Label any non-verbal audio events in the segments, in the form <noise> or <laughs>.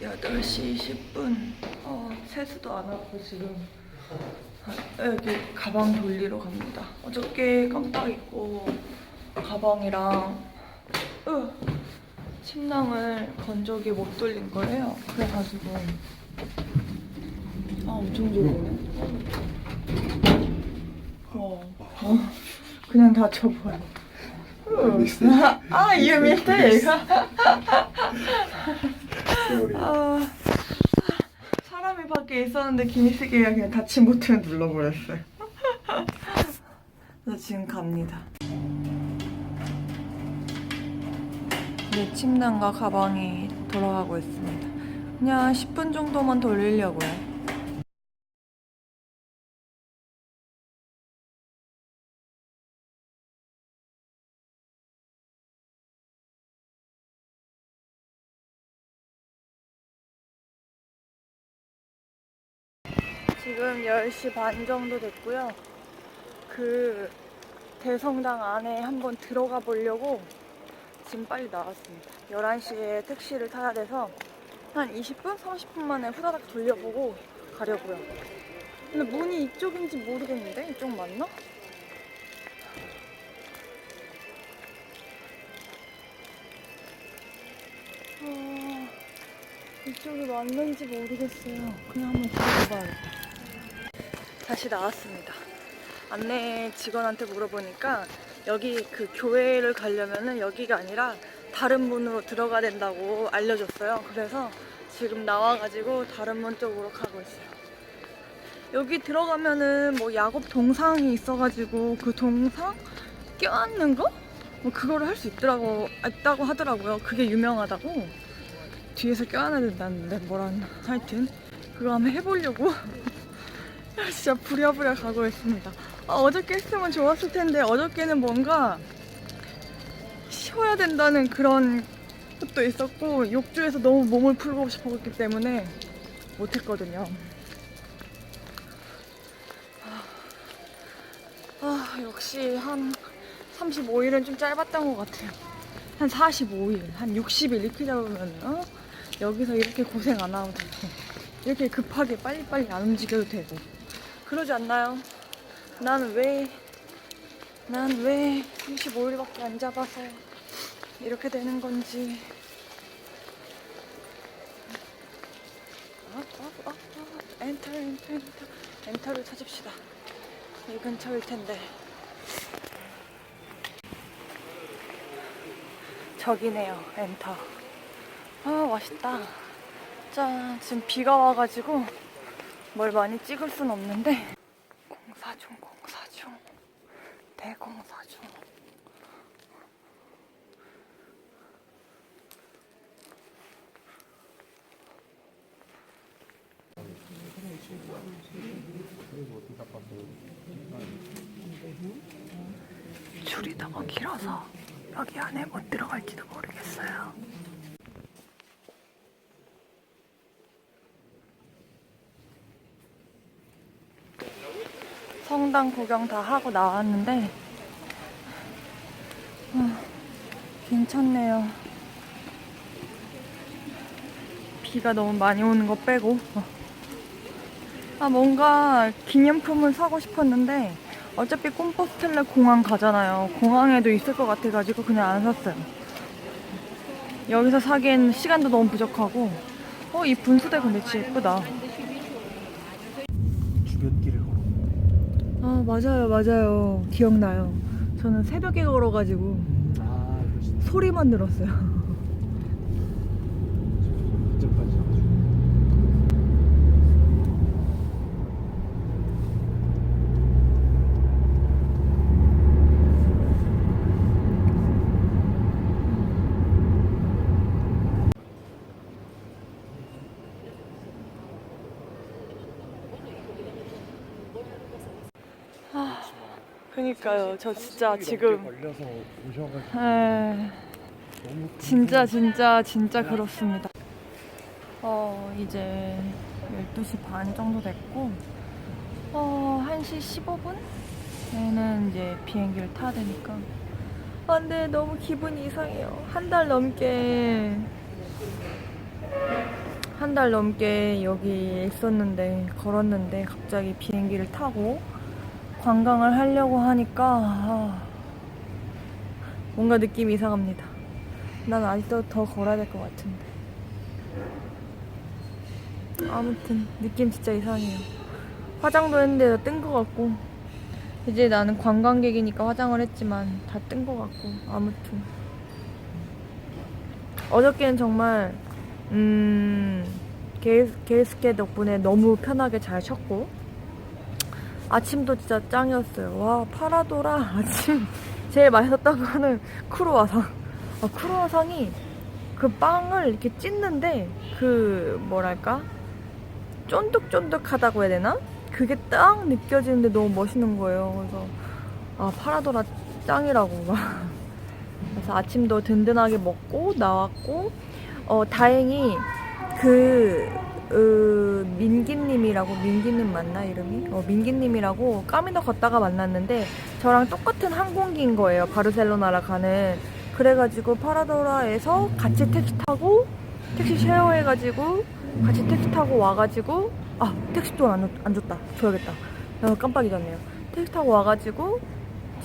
8시 20분. 어, 세수도 안 하고 지금 아, 여기 가방 돌리러 갑니다. 어저께 깜빡 잊고 가방이랑 으, 침낭을 건조기 못 돌린 거예요. 그래가지고 아 엄청 졸리네. 어, 어, 그냥 다 쳐버려. 아, you mistake. 아, 사람이 밖에 있었는데 김희식이가 그냥 닫힌 버튼을 눌러버렸어요. <laughs> 그래서 지금 갑니다. 내 침낭과 가방이 돌아가고 있습니다. 그냥 10분 정도만 돌리려고요. 지금 10시 반 정도 됐고요. 그 대성당 안에 한번 들어가 보려고 지금 빨리 나왔습니다. 11시에 택시를 타야 돼서 한 20분? 30분 만에 후다닥 돌려보고 가려고요. 근데 문이 이쪽인지 모르겠는데? 이쪽 맞나? 어, 이쪽이 맞는지 모르겠어요. 그냥 한번 들어가 봐야겠다. 다시 나왔습니다. 안내 직원한테 물어보니까 여기 그 교회를 가려면은 여기가 아니라 다른 문으로 들어가야 된다고 알려줬어요. 그래서 지금 나와가지고 다른 문 쪽으로 가고 있어요. 여기 들어가면은 뭐 야곱 동상이 있어가지고 그 동상 껴안는 거? 뭐 그거를 할 수 있더라고, 있다고 하더라고요. 그게 유명하다고. 뒤에서 껴안아야 된다는데 뭐란 하여튼 그거 한번 해보려고 진짜 부랴부랴 가고 있습니다. 아, 어저께 했으면 좋았을 텐데 어저께는 뭔가 쉬어야 된다는 그런 것도 있었고 욕조에서 너무 몸을 풀고 싶었기 때문에 못했거든요. 아, 아, 역시 한 35일은 좀 짧았던 것 같아요. 한 45일, 한 60일 이렇게 잡으면 어? 여기서 이렇게 고생 안 하고 되고 이렇게 급하게 빨리빨리 안 움직여도 되고 그러지 않나요? 난 왜, 난 왜 35일밖에 안 잡아서 이렇게 되는 건지. 아, 아, 아, 아, 엔터, 엔터, 엔터. 엔터를 찾읍시다. 이 근처일 텐데. 저기네요, 엔터. 아, 맛있다. 짠, 지금 비가 와가지고 뭘 많이 찍을 순 없는데. <laughs> 공사 중, 공사 중. 대공사 중. 줄이 너무 길어서 여기 안에 못 들어갈지도 모르겠어요. 성당 구경 다 하고 나왔는데 아, 괜찮네요. 비가 너무 많이 오는 거 빼고 어. 아 뭔가 기념품을 사고 싶었는데 어차피 콤포스텔라 공항 가잖아요. 공항에도 있을 것 같아가지고 그냥 안 샀어요. 여기서 사기엔 시간도 너무 부족하고 어 이 분수대 근데 진짜 예쁘다. 주변길을 걸어. 아 맞아요 맞아요. 기억나요. 저는 새벽에 걸어가지고 아. 소리만 들었어요 그때까지. 그니까요. 저 진짜 지금 걸려서 오셔가지고 에, 너무 진짜 진짜 진짜 그렇습니다. 어 이제 12시 반 정도 됐고 어 1시 15분에는 이제 비행기를 타야 되니까. 아 근데 너무 기분이 이상해요. 한 달 넘게 한 달 넘게 여기 있었는데 걸었는데 갑자기 비행기를 타고 관광을 하려고 하니까 아, 뭔가 느낌이 이상합니다. 난 아직도 더 걸어야 될 것 같은데. 아무튼 느낌 진짜 이상해요. 화장도 했는데 다 뜬 것 같고 이제 나는 관광객이니까 화장을 했지만 다 뜬 것 같고 아무튼 어저께는 정말 음 게일, 게일스케 덕분에 너무 편하게 잘 쉬었고 아침도 진짜 짱이었어요. 와 파라도라 아침 제일 맛있었던 거는 크루아상. 아, 크루아상이 그 빵을 이렇게 찢는데 그 뭐랄까 쫀득쫀득하다고 해야 되나? 그게 딱 느껴지는데 너무 멋있는 거예요. 그래서 아 파라도라 짱이라고 막. 그래서 아침도 든든하게 먹고 나왔고 어 다행히 그 으, 민기님이라고 민기님 맞나 이름이? 어 민기님이라고 까미너 걷다가 만났는데 저랑 똑같은 항공기인 거예요. 바르셀로나라 가는. 그래가지고 파라도라에서 같이 택시 타고 택시 쉐어해가지고 같이 택시 타고 와가지고 아 택시 돈안 안 줬다 줘야겠다 아, 깜빡 잊었네요 택시 타고 와가지고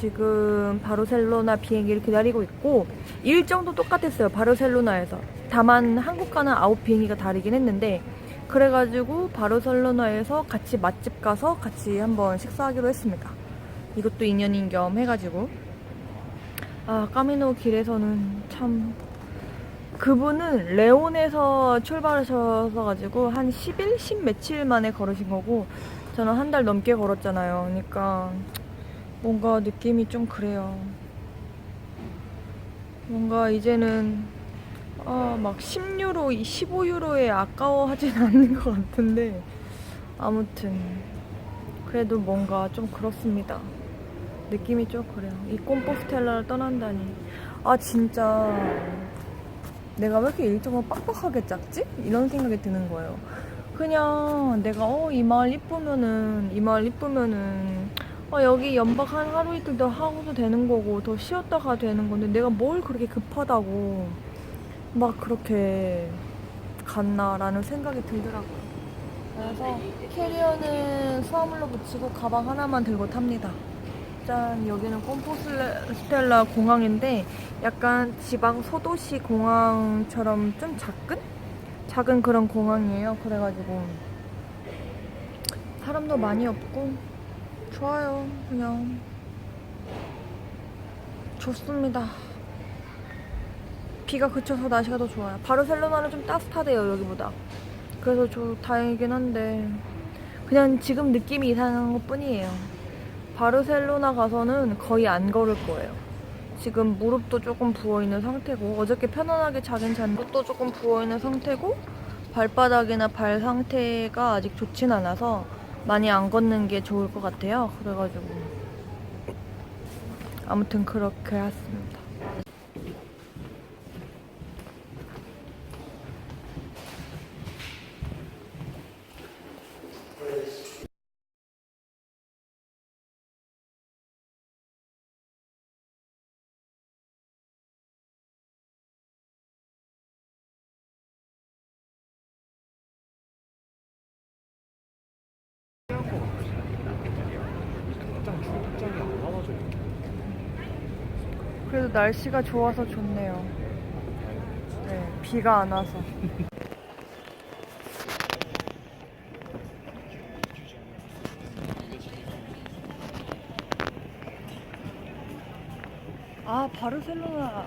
지금 바르셀로나 비행기를 기다리고 있고 일정도 똑같았어요 바르셀로나에서 다만 한국과는 아홉 비행기가 다르긴 했는데 그래가지고 바르셀로나에서 같이 맛집 가서 같이 한번 식사하기로 했습니다 이것도 인연인 겸 해가지고 아 까미노 길에서는 참 그분은 레온에서 출발하셔서 가지고 한 10일, 10 며칠 만에 걸으신 거고 저는 한 달 넘게 걸었잖아요. 그러니까 뭔가 느낌이 좀 그래요. 뭔가 이제는 아, 막 10유로, 15유로에 아까워하진 <laughs> 않는 것 같은데 아무튼 그래도 뭔가 좀 그렇습니다. 느낌이 좀 그래요. 이 콤포스텔라를 떠난다니. 아 진짜 내가 왜 이렇게 일정을 빡빡하게 짰지? 이런 생각이 드는 거예요. 그냥 내가 어 이 마을 이쁘면은 이 마을 이쁘면은 어 여기 연박 한 하루 이틀 더 하고도 되는 거고 더 쉬었다 가도 되는 건데 내가 뭘 그렇게 급하다고 막 그렇게 갔나라는 생각이 들더라고요. 그래서 캐리어는 수화물로 붙이고 가방 하나만 들고 탑니다. 짠 여기는 콤포스텔라 공항인데 약간 지방 소도시 공항처럼 좀 작은? 작은 그런 공항이에요 그래가지고 사람도 많이 없고 좋아요 그냥 좋습니다 비가 그쳐서 날씨가 더 좋아요 바르셀로나는 좀 따뜻하대요 여기보다 그래서 저 다행이긴 한데 그냥 지금 느낌이 이상한 것 뿐이에요 바르셀로나 가서는 거의 안 걸을 거예요. 지금 무릎도 조금 부어있는 상태고 어저께 편안하게 자긴 잤는데 무릎도 조금 부어있는 상태고 발바닥이나 발 상태가 아직 좋진 않아서 많이 안 걷는 게 좋을 것 같아요. 그래가지고 아무튼 그렇게 했습니다. 장 중장이 안 나와줘요. 그래도 날씨가 좋아서 좋네요. 네, 비가 안 와서. 아, 바르셀로나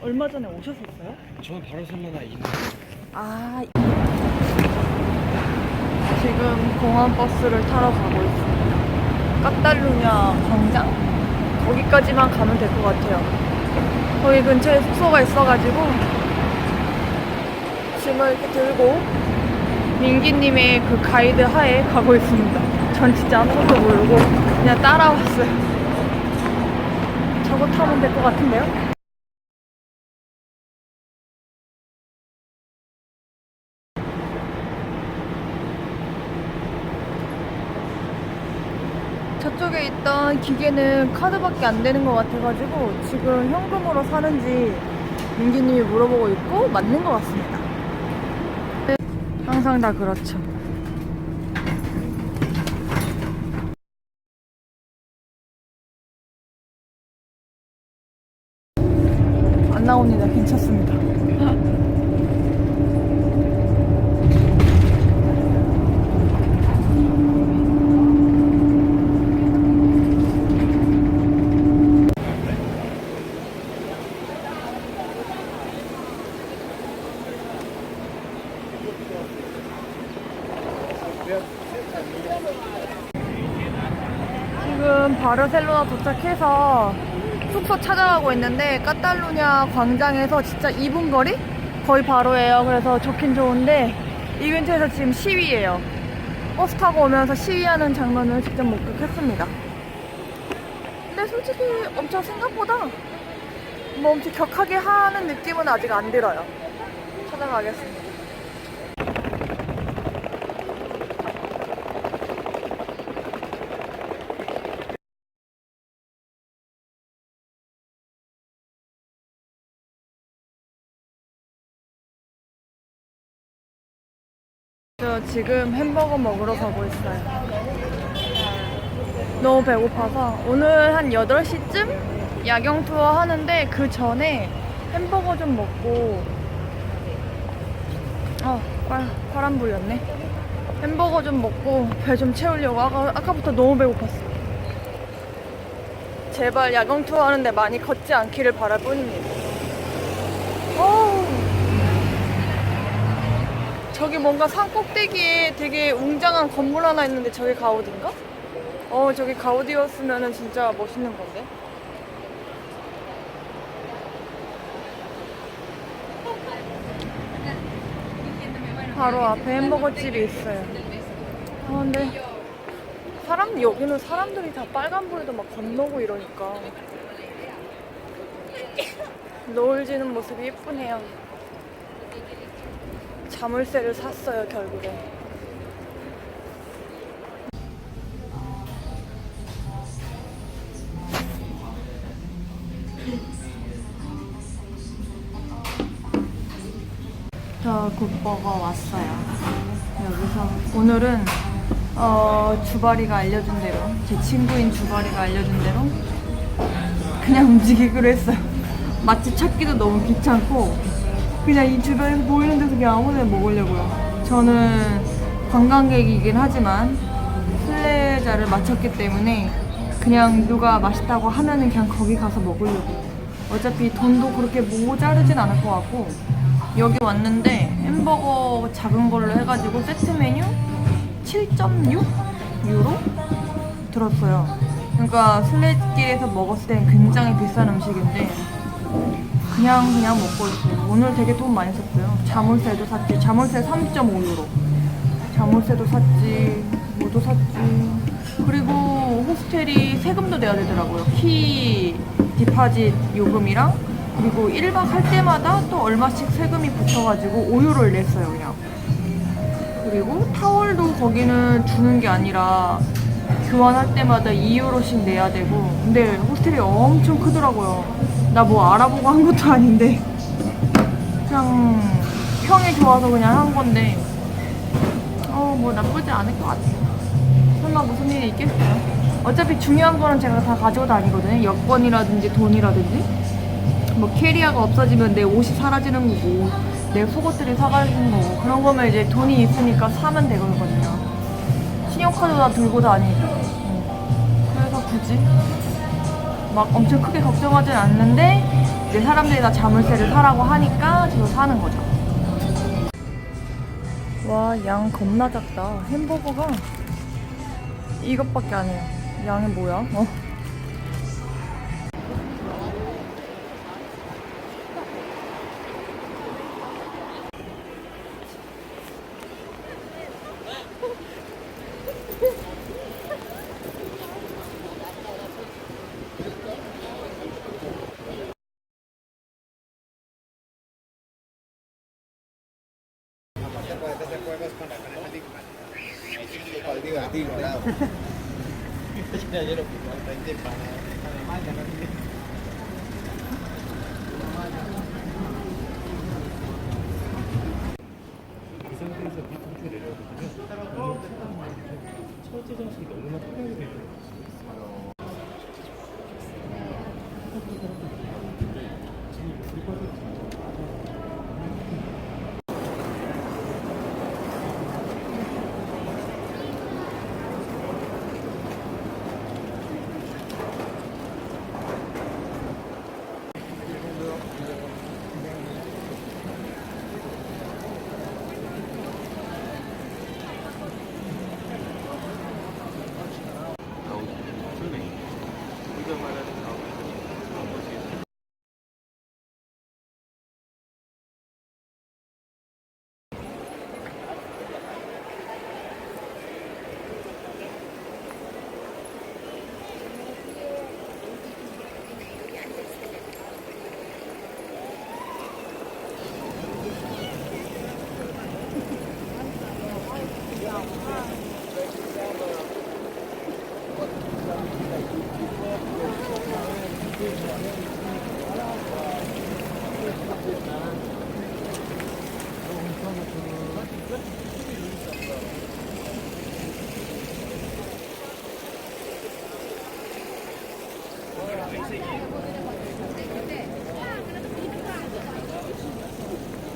얼마 전에 오셨었어요? 저는 바르셀로나 있는 아, 지금 공항 버스를 타러 가고 있습니다. 까탈루냐 광장? 거기까지만 가면 될 것 같아요. 거기 근처에 숙소가 있어가지고 짐을 이렇게 들고 민기님의 그 가이드 하에 가고 있습니다. 전 진짜 아무것도 모르고 그냥 따라왔어요. 저거 타면 될 것 같은데요? 저쪽에 있던 기계는 카드밖에 안 되는 것 같아가지고 지금 현금으로 사는지 민기님이 물어보고 있고 맞는 것 같습니다. 항상 다 그렇죠. 안 나옵니다. 괜찮습니다. 지금 바르셀로나 도착해서 숙소 찾아가고 있는데 카탈루냐 광장에서 진짜 2분 거리? 거의 바로예요. 그래서 좋긴 좋은데 이 근처에서 지금 시위예요. 버스 타고 오면서 시위하는 장면을 직접 목격했습니다. 근데 솔직히 엄청 생각보다 뭐 엄청 격하게 하는 느낌은 아직 안 들어요. 찾아가겠습니다. 저 지금 햄버거 먹으러 가고 있어요. 너무 배고파서 오늘 한 8시쯤 야경 투어 하는데 그 전에 햄버거 좀 먹고 어, 파, 파란불이었네. 햄버거 좀 먹고 배 좀 채우려고 아까, 아까부터 너무 배고팠어. 제발 야경 투어 하는데 많이 걷지 않기를 바랄 뿐입니다. 어우. 저기 뭔가 산 꼭대기에 되게 웅장한 건물 하나 있는데 저게 가우디인가? 어 저기 가우디였으면 진짜 멋있는 건데. 바로 앞에 햄버거 집이 있어요. 아 근데 사람 여기는 사람들이 다 빨간불에도 막 건너고 이러니까. 노을 지는 모습이 예쁘네요 자물쇠를 샀어요 결국에 저 굿버거 왔어요. 여기서 오늘은 어, 주바리가 알려준 대로 제 친구인 주바리가 알려준 대로 그냥 움직이기로 했어요. <laughs> 맛집 찾기도 너무 귀찮고 그냥 이 주변에서 보이는 데서 그냥 아무 데나 먹으려고요. 저는 관광객이긴 하지만 순례자를 마쳤기 때문에 그냥 누가 맛있다고 하면은 그냥 거기 가서 먹으려고. 어차피 돈도 그렇게 모자르진 않을 것 같고 여기 왔는데 햄버거 작은 걸로 해가지고 세트 메뉴 7.6 유로 들었어요. 그러니까 순례길에서 먹었을 땐 굉장히 비싼 음식인데 그냥 그냥 먹고 있어요. 오늘 되게 돈 많이 썼어요. 자물쇠도 샀지. 자물쇠 3.5유로. 자물쇠도 샀지. 뭐도 샀지. 그리고 호스텔이 세금도 내야 되더라고요. 키 디파짓 요금이랑 그리고 1박 할 때마다 또 얼마씩 세금이 붙어가지고 5유로를 냈어요, 그냥. 그리고 타월도 거기는 주는 게 아니라 교환할 때마다 2유로씩 내야 되고 근데 호스텔이 엄청 크더라고요 나 뭐 알아보고 한 것도 아닌데. 그냥 평이 좋아서 그냥 한 건데. 어 뭐 나쁘지 않을 것 같아요 설마 무슨 일이 있겠어요? 어차피 중요한 거는 제가 다 가지고 다니거든요. 여권이라든지 돈이라든지. 뭐 캐리어가 없어지면 내 옷이 사라지는 거고 내 속옷들이 사라지는 거고 그런 거면 이제 돈이 있으니까 사면 되거든요. 신용카드 다 들고 다니고. 음. 그래서 굳이 막 엄청 크게 걱정하진 않는데 이제 사람들이 다 자물쇠를 사라고 하니까 저도 사는 거죠 와 양 겁나 작다 햄버거가 이것밖에 안 해요 양이 뭐야? 어. 그래서 밑으로 내려가거든요. 철제 장식이 너무나 편하게 되어 있어요.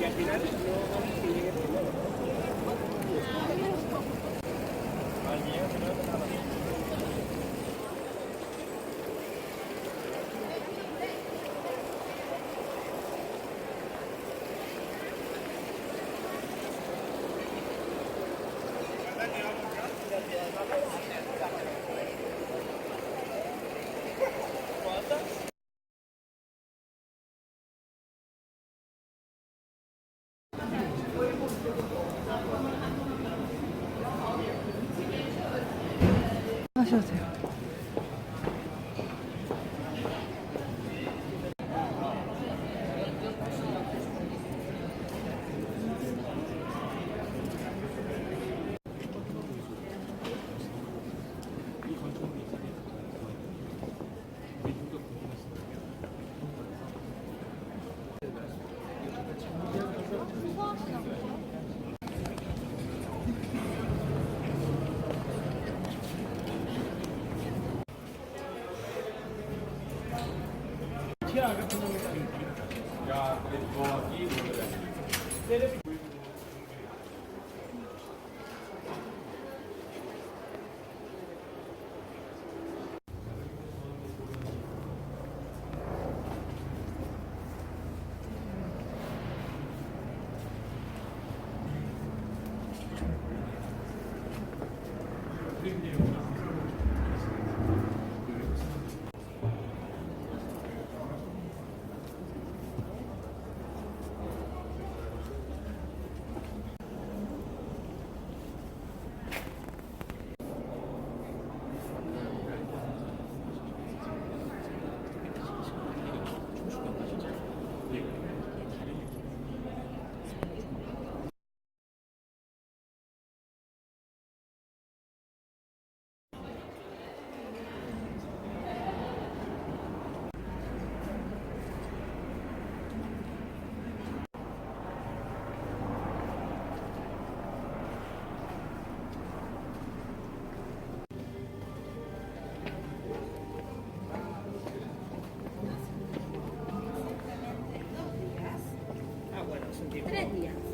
Y al final 셔도 돼요. ਯਾਰ ਤੇ ਦੋ ਕੀ ਬੋਲ ਰਿਹਾ Tres días.